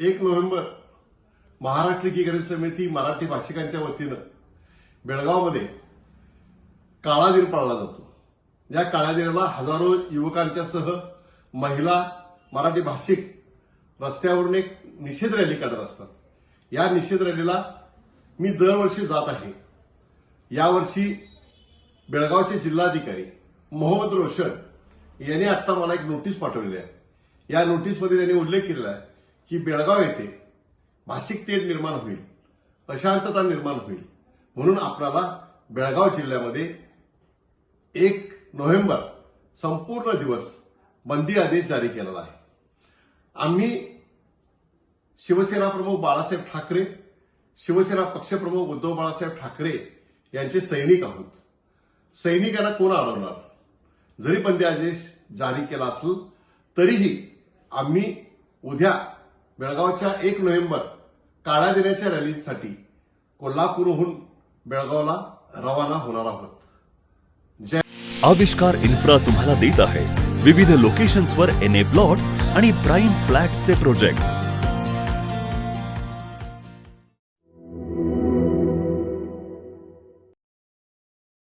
एक नोव्हेंबर महाराष्ट्र एकीकरण समिती मराठी भाषिकांच्या वतीनं बेळगावमध्ये काळा दिन पाळला जातो. या काळ्या दिनाला हजारो युवकांच्या सह महिला मराठी भाषिक रस्त्यावरून एक निषेध रॅली काढत असतात. या निषेध रॅलीला मी दरवर्षी जात आहे. यावर्षी बेळगावचे जिल्हाधिकारी मोहम्मद रोशन यांनी आता मला एक नोटीस पाठवलेली आहे. या नोटीसमध्ये त्यांनी उल्लेख केलेला आहे की बेळगाव येथे भाषिक तेढ निर्माण होईल अशांतता निर्माण होईल. म्हणून आपल्याला बेळगाव जिल्ह्यामध्ये एक नोव्हेंबर संपूर्ण दिवस बंदी आदेश जारी केलेला आहे. आम्ही शिवसेना प्रमुख बाळासाहेब ठाकरे शिवसेना पक्षप्रमुख उद्धव बाळासाहेब ठाकरे यांचे सैनिक आहोत. सैनिकांना कोण अडवणार? जरी बंदी आदेश जारी केला असेल तरीही आम्ही उद्या बेळगावच्या एक नोव्हेंबर काळ्या दिनाच्या रॅलीसाठी कोल्हापूरहून बेळगावला रवाना होणार आहोत. जय आविष्कार इन्फ्रा तुम्हाला देत आहे. विविध लोकेशन्सवर एन ए प्लॉट्स आणि प्राईम फ्लॅट्सचे प्रोजेक्ट